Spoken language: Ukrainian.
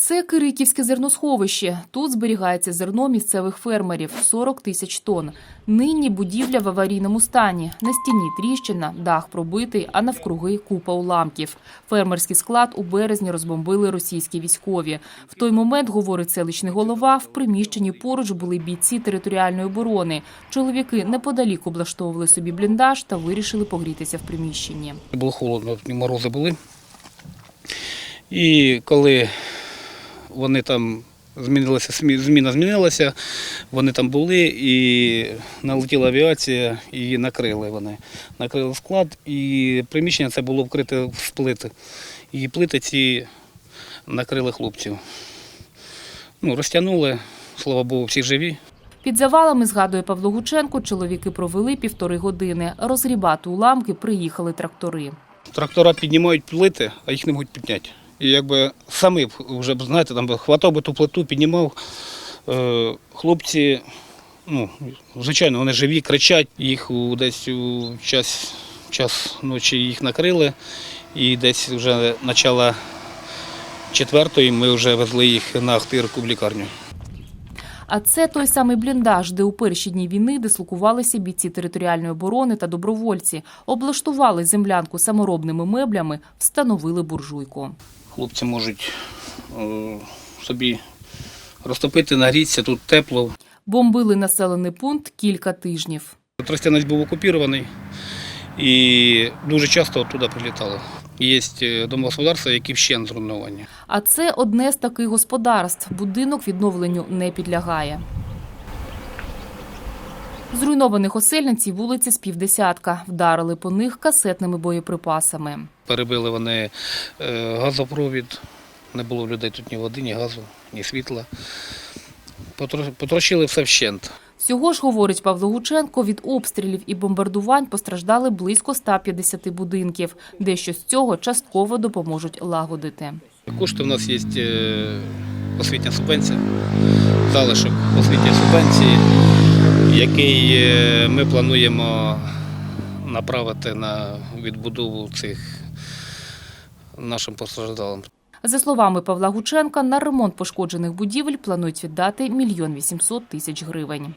Це Кириківське зерносховище. Тут зберігається зерно місцевих фермерів 40 тисяч тонн. Нині будівля в аварійному стані. На стіні тріщина, дах пробитий, а навкруги купа уламків. Фермерський склад у березні розбомбили російські військові. В той момент, говорить селищний голова, в приміщенні поруч були бійці територіальної оборони. Чоловіки неподалік облаштовували собі бліндаж та вирішили погрітися в приміщенні. Було холодно, морози були. І коли вони там змінилися, зміна змінилася, вони там були і налетіла авіація і накрили вони. Накрили склад, і приміщення це було вкрите в плити. І плити ці накрили хлопців. Ну, розтягнули, слава Богу, всі живі. Під завалами, згадує Павло Гученко, чоловіки провели півтори години. Розгрібати уламки приїхали трактори. Трактора піднімають плити, а їх не можуть підняти. І якби самі вже б, знаєте, там хватав би ту плиту, піднімав. Е, хлопці, ну, звичайно, вони живі, кричать. Їх десь у час, час ночі їх накрили. І десь вже начало четвертої ми вже везли їх на Ахтирку в лікарню. А це той самий бліндаж, де у перші дні війни дислокувалися бійці територіальної оборони та добровольці, облаштували землянку саморобними меблями, встановили буржуйку. Хлопці можуть е, собі розтопити, нагрітися, тут тепло. Бомбили населений пункт кілька тижнів. Тростянець був окупірований і дуже часто туди прилітали. Є е, домогосподарства, які вщент зруйновані. А це одне з таких господарств. Будинок відновленню не підлягає. Зруйнованих оселянців вулиці з півдесятка. Вдарили по них касетними боєприпасами. Перебили вони е, газопровід, не було людей тут ні води, ні газу, ні світла. Потро- Потрощили все вщент. Всього ж, говорить Павло Гученко, від обстрілів і бомбардувань постраждали близько 150 будинків. Дещо з цього частково допоможуть лагодити. Кошти в нас є е, освітня субвенція, залишок освітньої субвенції, який е, ми плануємо направити на відбудову цих нашим постраждалим. За словами Павла Гученка, на ремонт пошкоджених будівель планують віддати мільйон вісімсот тисяч гривень.